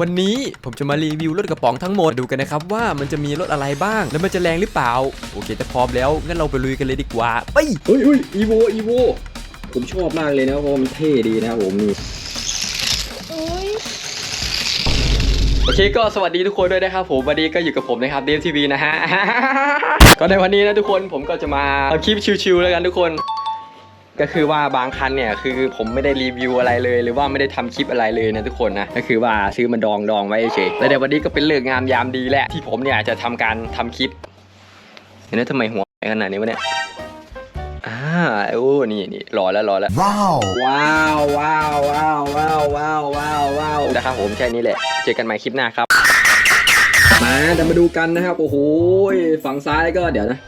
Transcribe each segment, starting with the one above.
วันนี้ผมจะมารีวิวรถกระป๋องทั้งหมดดูกันนะครับว่ามันจะมีรถอะไรบ้าง และมันจะแรงหรือเปล่า โอเคถ้าพร้อมแล้วงั้นเราไปลุยกันเลยดีกว่าไปเฮ้ยเฮ้ยอีโวอีโวผมชอบมากเลยนะเพราะว่ามันเท่ดีนะครับผมนี่โอเคก็สวัสดีทุกคนด้วยนะครับผมวันนี้ก็อยู่กับผมนะครับเดฟทีวีนะฮะก็ในวันนี้นะทุกคนผมก็จะมาทำคลิปชิวๆแล้วกันทุกคน ก็คือว่าบางคันเนี่ยคือผมไม่ได้รีวิวอะไรเลย หรือว่าไม่ได้ทำคลิปอะไรเลยนะทุกคนนะก็คือว่าซื้อมาดองดองไว้เฉยแล้วเดี๋ยววันนี้ก็เป็นเลิกษ์งามยามดีแหละที่ผมเนี่ยจะทำการทำคลิปเห็นไหมทำไมหัวใหญ่ขนาดนี้วะเนี่ยอ่าโอ้นี่นี่รอแล้วรอแล้ว Wow. ว้าวว้าวว้าวว้าวว้าวว้าวว้าวนะครับผมแค่นี้แหละ เจอกันใหม่คลิปหน้าครับมาเดี๋ยวมาดูกันนะครับโอ้โหฝั่งซ้ายก็เดี๋ยวนะ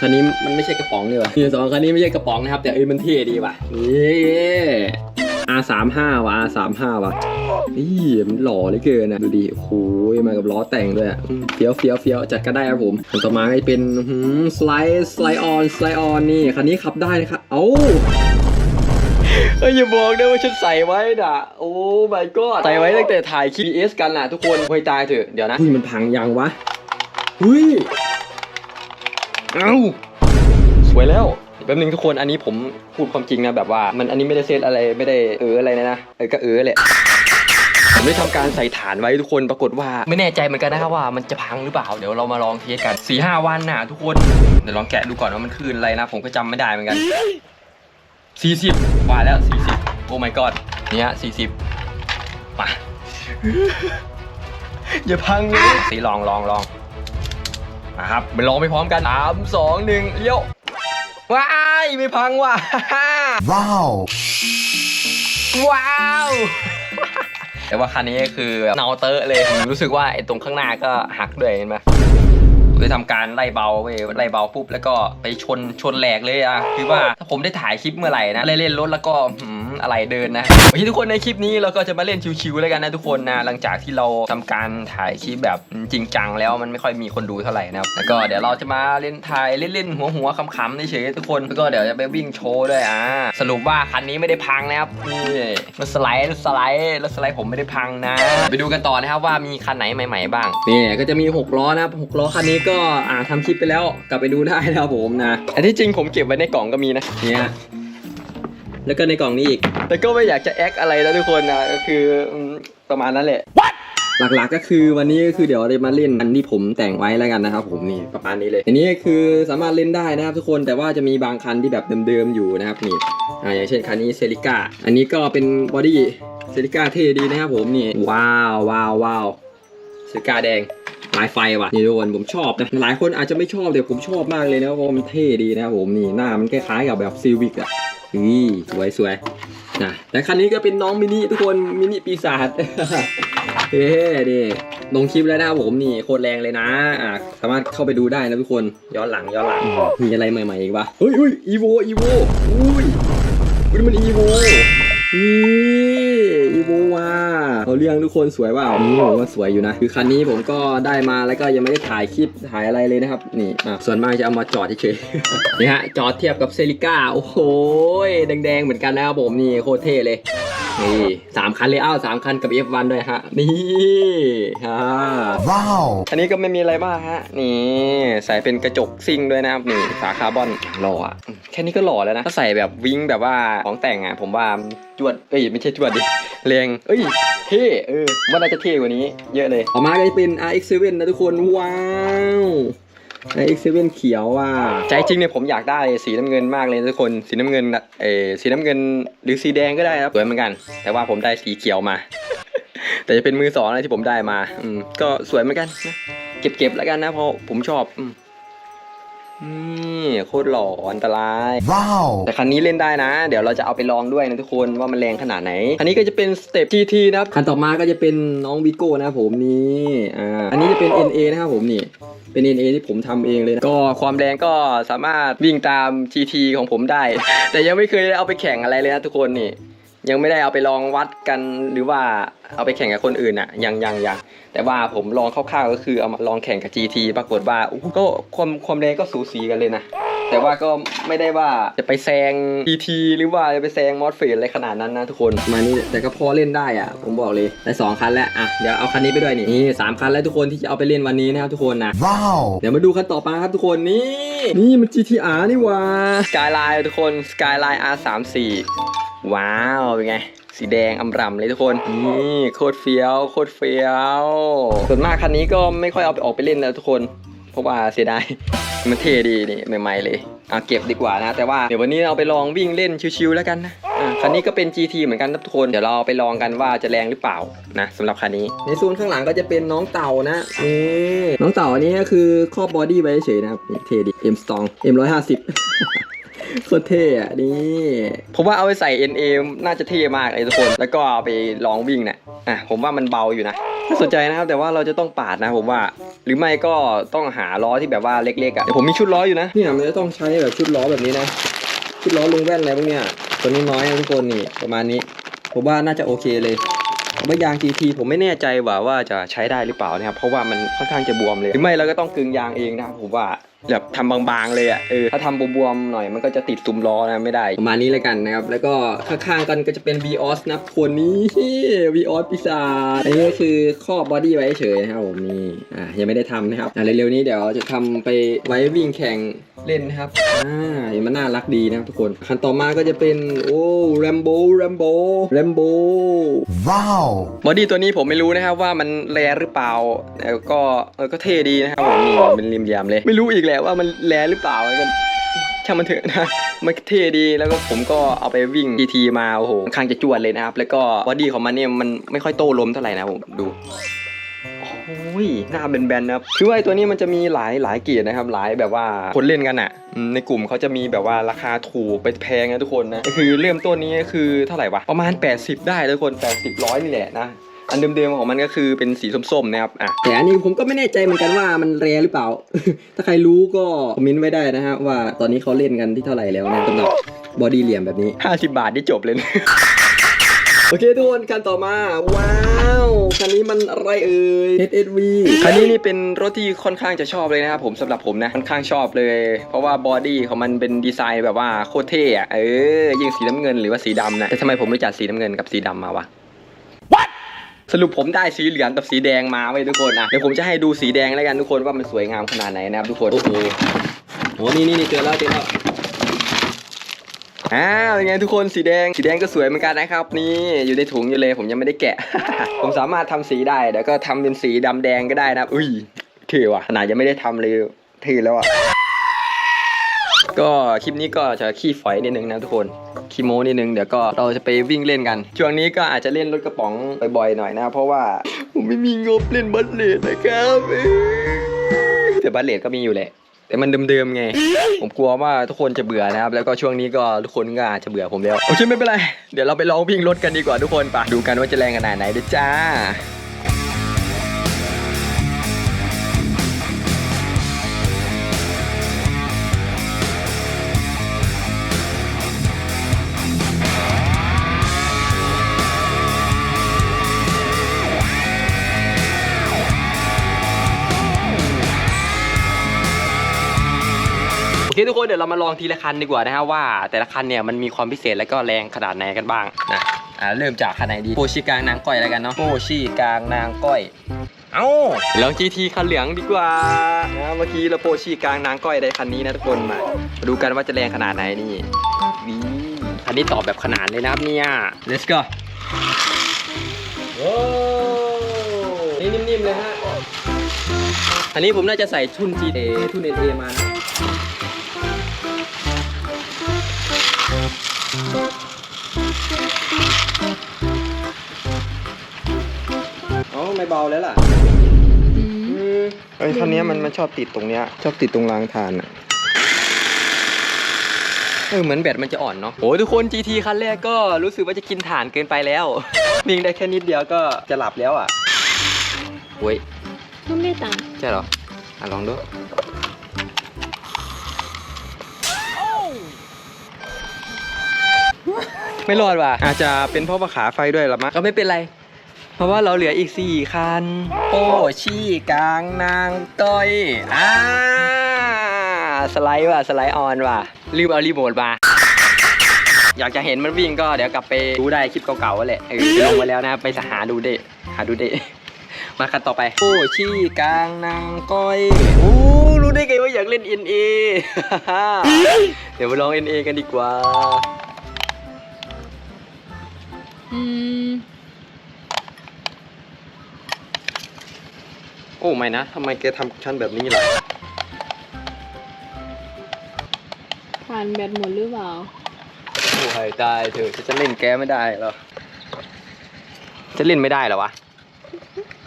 คันนี้มันไม่ใช่กระป๋องนี่ว่ะคือสองคันนี้ไม่ใช่กระป๋องนะครับ แต่เอ้ยมันเท่ดีว่ะนี่ R สามห้าว่ะ R สามห้าว่ะนี่มันหล่อเหลือเกินนะดูดิโอ้โหมากับล้อแต่งด้วยอะอืมเฟี้ยวเฟี้ยวเฟี้ยวจัดก็ได้ครับผมคันต่อมาก็จะเป็นสไลด์สไลด์ออนสไลด์ออนนี่คันนี้ขับได้นะครับเอ้าเอ้ยอย่าบอกนะว่าฉันใส่ไว้น่ะ โอ้ my god ใส่ไว้ตั้งแต่ถ่ายคลิป BS กันน่ะทุกคนเฮ้ยตายเถอะ เดี๋ยวนะเฮ้ยมันพังยังวะเฮ้ย เอ้าสวยแล้วแป๊บนึงทุกคนอันนี้ผมพูดความจริงนะแบบว่า มันอันนี้ไม่ได้เซตอะไรไม่ได้เอออะไรนะนะเออก็เออแหละผมได้ทำการใส่ฐานไว้ทุกคนปรากฏว่าไม่แน่ใจเหมือนกันนะครับว่ามันจะพังหรือเปล่า เดี๋ยวเรามาลองเทสกัน4ีหวันน่ะทุกคนเดี๋ยวลองแกะดูก่อนว่ามันคืนอะไรนะ ผมก็จำไม่ได้เหมือนกันสี่สิบว่าแล้วสี่สิบโอ้ my god เนี่ยสี่สิบมาอย่าพังเลยสีลองลองลอง มาครับไปลองไปพร้อมกันสามสองหนึ่งเลี้ยวว้ายไม่พังว่ะ Wow. ว้าวแต่ว่าคันนี้คือแบบเนาเตอะเลยผมรู้สึกว่าไอ้ตรงข้างหน้าก็หักด้วยเห็นไหมผมได้ทำการไล่เบาไปไล่เบาปุ๊บแล้วก็ไปชนชนแหลกเลยอะคือว่าถ้าผมได้ถ่ายคลิปเมื่อไหร่นะเล่นรถแล้วก็หืม อะไรเดินนะโอเคทุกคนในคลิปนี้เราก็จะมาเล่นชิวๆแล้วกันนะทุกคนนะหลังจากที่เราทำการถ่ายคลิปแบบจริงจังแล้วมันไม่ค่อยมีคนดูเท่าไหร่นะครับแล้วก็เดี๋ยวเราจะมาเล่นถ่ายเล่นๆหัวๆขำๆเฉยๆทุกคนแล้วก็เดี๋ยวจะไปวิ่งโชว์ด้วยอ่าสรุปว่าคันนี้ไม่ได้พังนะครับนี่รถสไลด์รถสไลด์รถสไลด์ผมไม่ได้พังนะ ไปดูกันต่อนะครับว่ามีคันไหนใหม่ๆบ้างนี่ก็จะมี6ล้อนะครับ6ล้อคันนี้ก็อ่าทำคลิปไปแล้วกลับไปดูได้นะครับผมนะอันที่จริงผมเก็บไว้ในกล่องก็มีนะเนี่ย แล้วก็ในกล่องนี้อีก แต่ก็ไม่อยากจะแอคอะไรนะทุกคนนะก็คืออืมประมาณนั้นแหละ หลักๆก็คือวันนี้ก็คือเดี๋ยวเราจะมาเล่นอันที่ผมแต่งไว้แล้วกันนะครับผมนี่ประมาณนี้เลยอันนี้ก็คือสามารถเล่นได้นะครับทุกคนแต่ว่าจะมีบางคันที่แบบเดิมๆอยู่นะครับนี่อ่าอย่างเช่นคันนี้เซริก้าอันนี้ก็เป็นบอดี้เซริก้าเท่ดีนะครับผมนี่ว้าวว้าวว้าวเซริก้าแดงลายไฟว่ะนี่ทุกคนผมชอบนะหลายคนอาจจะไม่ชอบแต่ผมชอบมากเลยนะเพราะว่ามันเท่ดีนะครับผมนี่หน้ามันคล้ายๆกับแบบซีวิกอะ นี่สวยสวยนะแต่คันนี้ก็เป็นน้องมินิทุกคนมินิปีศาจเฮ้นี่ลงคลิปแล้วนะผมนี่โคตรแรงเลยนะอะสามารถเข้าไปดูได้นะทุกคนย้อนหลังย้อนหลังมีอะไรใหม่ๆอีกปะเฮ้ยเฮ้ยอีโวอีโวอุ้ยมันอีโวนี่อี โวว่ะเขาเรียงทุกคนสวยเปล่านี่ผมว่าสวยอยู่นะ คือคันนี้ผมก็ได้มาแล้วก็ยังไม่ได้ถ่ายคลิปถ่ายอะไรเลยนะครับ นี่อะส่วนมากจะเอามาจอดเฉยๆนี่ฮะจอดเทียบกับเซริก้าโอ้โหแดงๆเหมือนกันนะครับผมนี่โคตรเท่เลย นี่สามคันเลยอ้าวสามคันกับ F1 ด้วยฮะ นี่ฮ่า Wow. อันนี้ก็ไม่มีอะไรมากฮะ นี่ใส่เป็นกระจกซิ่งด้วยนะครับนี่ฝาคาร์บอนหล่ออะอืมแค่นี้ก็หล่อแล้วนะถ้าใส่แบบวิ้งแบบว่าของแต่งอะผมว่าจวดเอ้ยไม่ใช่จวดดิแรงเอ้ยเท่เออว่าน่าจะเท่กว่านี้ เยอะเลยต่อมาก็จะเป็น RX7 นะทุกคนว้าว RX7 เขียวว่ะใจจริงเนี่ยผมอยากได้สีน้ำเงินมากเลยทุกคนสีน้ำเงินนะเออสีน้ำเงินหรือสีแดงก็ได้ครับสวยเหมือนกัน แต่ว่าผมได้สีเขียวมา แต่จะเป็นมือสองนะที่ผมได้มาอืมก็สวยเหมือนกันนะเก็บๆแล้วกันนะเพราะผมชอบอืม นี่โคตรหล่ออันตราย Wow. แต่คันนี้เล่นได้นะ เดี๋ยวเราจะเอาไปลองด้วยนะทุกคนว่ามันแรงขนาดไหน คันนี้ก็จะเป็นสเต็ป GT นะครับคันต่อมาก็จะเป็นน้องวิโก้นะครับผมนี่อ่าอันนี้จะเป็น NA นะครับผมนี่เป็น NA ที่ผมทำเองเลยนะก็ความแรงก็สามารถวิ่งตาม GT ของผมได้ แต่ยังไม่เคยเอาไปแข่งอะไรเลยนะทุกคนนี่ ยังไม่ได้เอาไปลองวัดกันหรือว่าเอาไปแข่งกับคนอื่นอะยังยังยังแต่ว่าผมลองคร่าวๆก็คือเอามาลองแข่งกับ GT ปรากฏว่าโอ้โหก็ความความแรงก็สูสีกันเลยนะ แต่ว่าก็ไม่ได้ว่าจะไปแซง ET หรือว่าจะไปแซงมอสเฟสอะไรขนาดนั้นนะทุกคนมานี่แต่ก็พอเล่นได้อะ ผมบอกเลยได้สองคันแล้วอะเดี๋ยวเอาคันนี้ไปด้วยนี่นี่สามคันแล้วทุกคนที่จะเอาไปเล่นวันนี้นะครับทุกคนนะ Wow. เดี๋ยวมาดูคันต่อไปครับทุกคนนี่นี่มัน GTR นี่หว่า Skyline ทุกคน Skyline R34 ว้าวเป็นไง สีแดงอำรำเลยทุกคนนี่โคตรเฟี้ยวโคตรเฟี้ยวส่วนมากคันนี้ก็ไม่ค่อยเอาไปออกไปเล่นแล้วทุกคนเพราะว่าเสียดายมันเท่ดีนี่ใหม่ๆเลยเอะเก็บดีกว่านะ แต่ว่าเดี๋ยววันนี้เราไปลองวิ่งเล่นชิวๆแล้วกันนะคันนี้ก็เป็น GT เหมือนกันนะทุกคนเดี๋ยวเราไปลองกันว่าจะแรงหรือเปล่านะสำหรับคันนี้ ในโซนข้างหลังก็จะเป็นน้องเต่านะนี่น้องเต่าอันนี้ก็คือครอบบอดี้ไว้เฉยนะครับเท่ดี M Strong M 150 โคตรเท่อะนี่ผมว่าเอาไปใส่ NA น่าจะเท่มากเลยทุกคน แล้วก็เอาไปลองวิ่งเนี่ยอะผมว่ามันเบาอยู่นะน่าสนใจนะครับแต่ว่าเราจะต้องปาดนะผมว่า หรือไม่ก็ต้องหาล้อที่แบบว่าเล็กๆอะเดี๋ยวผมมีชุดล้ออยู่นะเนี่ยมันจะต้องใช้แบบชุดล้อแบบนี้นะ ชุดล้อลุงแว่นอะไรพวกเนี้ยตัวน้อยๆนะทุกคนนี่ประมาณนี้ ผมว่าน่าจะโอเคเลยผมว่ายาง GT ผมไม่แน่ใจว่าว่าจะใช้ได้หรือเปล่านะครับเพราะว่ามันค่อนข้างจะบวมเลยหรือไม่เราก็ต้องกึงยางเองนะครับผมว่าแบบทำบางๆเลยอะเออถ้าทำบวมๆหน่อยมันก็จะติดตุ่มล้อนะไม่ได้ ประมาณนี้เลยกันนะครับ แล้วก็ข้างๆกันก็จะเป็น Vios นะครับคนนี้ Vios ปีศาจอันนี้ก็คือครอบบอดี้ไว้เฉยนะครับผมนี่อ่ายังไม่ได้ทำนะครับอ่าเร็วๆนี้เดี๋ยวจะทำไปไว้วิ่งแข่งเล่นนะครับอ่าเห็นมันน่ารักดีนะครับทุกคนคันต่อมาก็จะเป็นโอ้แรมโบ้แรมโบ้แรมโบ้ Wow. บอดี้ตัวนี้ผมไม่รู้นะครับว่ามันแรหรือเปล่าแต่ก็เออก็เท่ดีนะครับผมนี่เป็นริมเหลี่ยมเลย ไม่รู้อีกแหละว่ามันแรหรือเปล่าก็ช่างมันเถอะนะมันเท่ดีแล้วก็ผมก็เอาไปวิ่ง GT มาโอ้โหค่อนข้างจะจวดเลยนะครับ แล้วก็บอดี้ของมันเนี่ยมันไม่ค่อยโต้ลมเท่าไหร่นะผมดูโอ้ยหน้าแบนๆนะครับคือว่าไอ้ตัวนี้มันจะมีหลายหลายเกียรตินะครับหลายแบบว่าคนเล่นกันอะในกลุ่มเขาจะมีแบบว่าราคาถูกไปแพงนะทุกคนนะคือเริ่มต้นนี้คือเท่าไหร่วะประมาณ 80 ได้ทุกคน 80ร้อยนี่แหละนะ อันเดิมๆของมันก็คือเป็นสีส้มๆนะครับอะแต่อันนี้ผมก็ไม่แน่ใจเหมือนกันว่ามันแรหรือเปล่า ถ้าใครรู้ก็คอมเมนต์ไว้ได้นะฮะว่าตอนนี้เขาเล่นกันที่เท่าไหร่แล้วนะสำหรับบอดี้เหลี่ยมแบบนี้ 50 บาทที่จบเลยนะ โอเคทุกคนคันต่อมา ว้าวคันนี้มันอะไรเอ่ย HSV คันนี้นี่เป็นรถที่ค่อนข้างจะชอบเลยนะครับผมสำหรับผมนะค่อนข้างชอบเลย เพราะว่าบอดี้ของมันเป็นดีไซน์แบบว่าโคตรเท่อะเออยิ่งสีน้ำเงินหรือว่าสีดำนะแต่ทำไมผมไม่จัดสีน้ำเงินกับสีดำมาวะ สรุปผมได้สีเหลืองกับสีแดงมาไว้ทุกคนนะเดี๋ยวผมจะให้ดูสีแดงแล้วกันทุกคนว่ามันสวยงามขนาดไหนนะครับทุกคนโอ้โหโอ้นี่นี่นี่เจอแล้วเจอแล้วอ่าเป็นไงทุกคนสีแดงสีแดงก็สวยเหมือนกันนะครับ นี่อยู่ในถุงอยู่เลยผมยังไม่ได้แกะ ผมสามารถทำสีได้เดี๋ยวก็ทำเป็นสีดำแดงก็ได้นะอุ้ยเท่ว่ะขนาดยังไม่ได้ทำเลยเท่แล้วอะ ก็คลิปนี้ก็จะขี้ฝอยนิดนึงนะทุกคนคีโมนิดนึงเดี๋ยวก็เราจะไปวิ่งเล่นกัน ช่วงนี้ก็อาจจะเล่นรถกระป๋องบ่อยๆหน่อยนะ เพราะว่าผมไม่มีงบเล่นบัสเลตนะครับเอ้ยแต่บัสเลตก็มีอยู่แหละแต่มันเดิมๆไง ผมกลัวว่าทุกคนจะเบื่อนะครับ แล้วก็ช่วงนี้ก็ทุกคนก็อาจจะเบื่อผมแล้ว โอเคไม่เป็นไร เดี๋ยวเราไปลองวิ่งรถกันดีกว่าทุกคนไปดูกันว่าจะแรงขนาดไหนเด้อจ้า เคทุกคนเดี๋ยวเรามาลองทีละคันดีกว่านะฮะว่าแต่ละคันเนี่ยมันมีความพิเศษและก็แรงขนาดไหนกันบ้างนะอ่าเริ่มจากคันไหนดีโปชีกลางนางก้อยแล้วกันเนาะโปชีกลางนางก้อยเอ้าลอง GT คันเหลืองดีกว่านะเมื่อกี้เราโปชีกลางนางก้อยได้คันนี้นะทุกคนมามาดูกันว่าจะแรงขนาดไหนนี่นี่คันนี้ตอบแบบขนาดเลยนะครับเนี่ย let's go โอ้นี่นิ่มๆเลยฮะอันนี้ผมน่าจะใส่ทุน GA ทุน NA มานะ อ๋อไม่เบาแล้วล่ะไอ้คันนี้มันมันชอบติดตรงเนี้ย ชอบติดตรงรางทานอะเออเหมือนแบตมันจะอ่อนเนาะโอ้ยทุกคน GT คันแรกก็รู้สึกว่าจะกินฐานเกินไปแล้ว วิ่งได้แค่นิดเดียวก็จะหลับแล้วอะเว้ยมันไม่ต่างใช่เหรอ อะลองดู ไม่รอดว่ะ อาจจะเป็นเพราะว่าขาไฟด้วยหรอมะก็ไม่เป็นไร เพราะว่าเราเหลืออีก4คัน โอ้ชี้กลางนางต้อยอ่าสไลด์ว่ะ สไลด์ออนว่ะลืมเอารีโมทมาอยากจะเห็นมันวิ่งก็เดี๋ยวกลับไปดูได้คลิปเก่าๆแหละเออไปลงมาแล้วนะไปหาดูเดะหาดูเดะมาคันต่อไป โอ้ชี้กลางนางก้อยโอ้รู้ได้ไงว่าอยากเล่น NA เดี๋ยวมาลอง NA กันดีกว่า อืม โอ้ไม่นะทำไมแกทำชั้นแบบนี้ล่ะผ่านแบตหมดหรือเปล่าโอ้ยได้เถอะจะเล่นแกไม่ได้เหรอจะเล่นไม่ได้เหรอวะ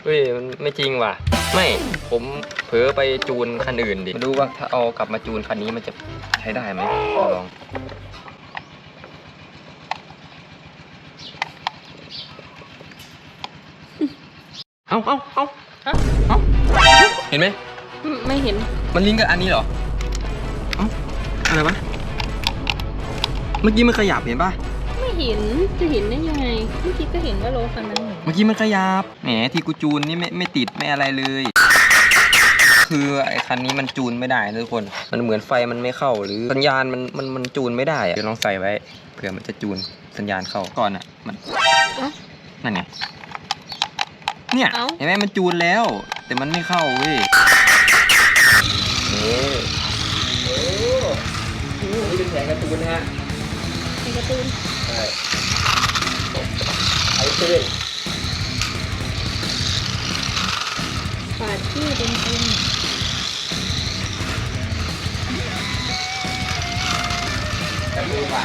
เฮ้ยมันไม่จริงว่ะ ไม่ผมเผลอไปจูนคันอื่นดิมาดูว่าถ้าเอากลับมาจูนคันนี้มันจะใช้ได้ไหมลอง เอาเอาเอาเอาเห็นไหม ไม่เห็น มันลิงก์กับอันนี้เหรอ เอ้าอะไรวะ เมื่อกี้มันขยับเห็นปะไม่เห็น จะเห็นได้ยังไง เมื่อกี้ก็เห็นว่ารถคันนั้นเมื่อกี้มันขยับ แหมที่กูจูนนี่ไม่ไม่ติดไม่อะไรเลย คือไอ้คันนี้มันจูนไม่ได้นะทุกคน มันเหมือนไฟมันไม่เข้าหรือสัญญาณมันมันมันจูนไม่ได้อะเดี๋ยวลองใส่ไว้เผื่อมันจะจูนสัญญาณเข้าก่อนอะ มันเอ้านั่นไง เนี่ยเอ้า เห็นไหมมันจูนแล้ว แต่มันไม่เข้าเว้ยโอ้โหนี่เป็นแผงการ์ตูนนะฮะในการ์ตูนใช่ไอ้เพื่อนปาดชื่อเป็นจริงการ์ตูนว่ะ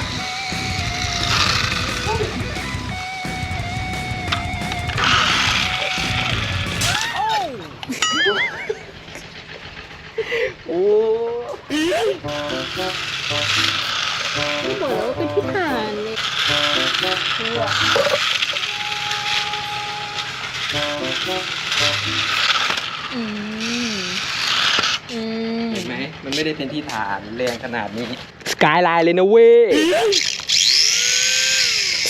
ไม่บอกแล้วว่าเป็นที่ผ่านเลยอืมอืมเห็นไหมมันไม่ได้เป็นที่ฐานแรงขนาดนี้สกายไลน์เลยนะเว้ย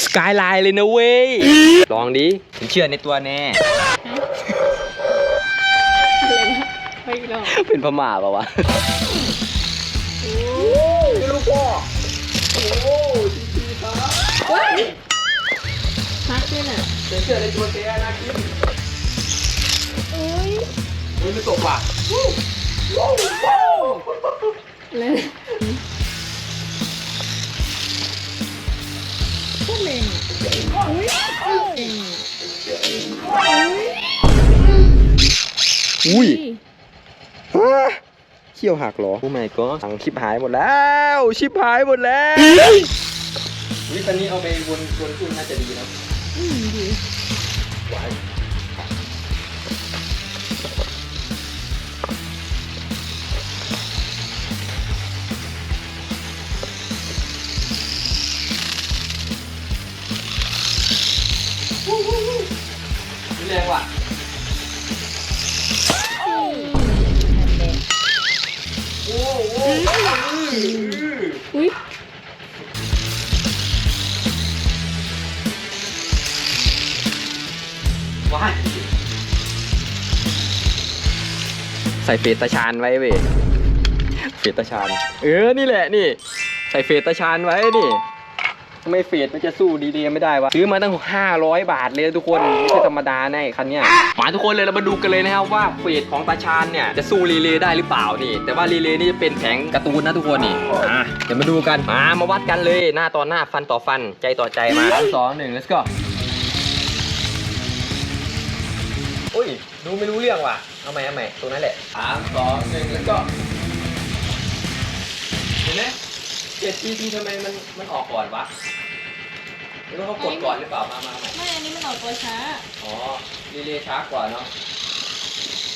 สกายไลน์เลยนะเว้ยลองดิผมเชื่อในตัวแน่อะไรนะไปอีกรอบเป็นพม่าปะวะลู กพ่อว้ายพักด้วยน่ะผมเชื่อในตัวแกนะคิดโอ้ยมันไม่ตกว่ะเลยพวกเล่งอุ้ยเก่งอุ้ย เขี้ยวหักเหรอโอ้ไม่ก็สั่งชิปหายหมดแล้ว ชิปหายหมดแล้ววิคันนี้เอาไปวนวนขึ้นน่าจะดีนะอืมดีแใส่เฟตตาชานไว้เว้ยเฟตตาชานเออนี่แหละนี่ ใส่เฟตตาชานไว้นี่ทำไมเฟตมันจะสู้ดีเดไม่ได้วะซื้อมาตั้ง 500 บาทเลยทุกคนไม่ใช่ธรรมดาแน่คันเนี้ยมาทุกคนเลยเรามาดูกันเลยนะครับว่าเฟตของตาชานเนี่ยจะสู้รีเลย์ได้หรือเปล่านี่ แต่ว่ารีเลย์นี่จะเป็นแผงการ์ตูนนะทุกคนนี่อะเดี๋ยวมาดูกันมามาวัดกันเลยหน้าต่อหน้าฟันต่อฟันใจต่อใจมาสามสองหนึ่ง let's go อุ้ย ดูไม่รู้เรื่องว่ะ เอาใหม่เอาใหม่ตรงนั้นแหละสามสองหนึ่งแล้วก็ เห็นไหมเจ็ดทีทีทำไมมันมันออกก่อนวะหรือว่าเขากดก่อนหรือเปล่ามามาใหม่ไม่ อันนี้มันออกตัวช้า อ๋อรีเลย์ช้ากว่าเนาะ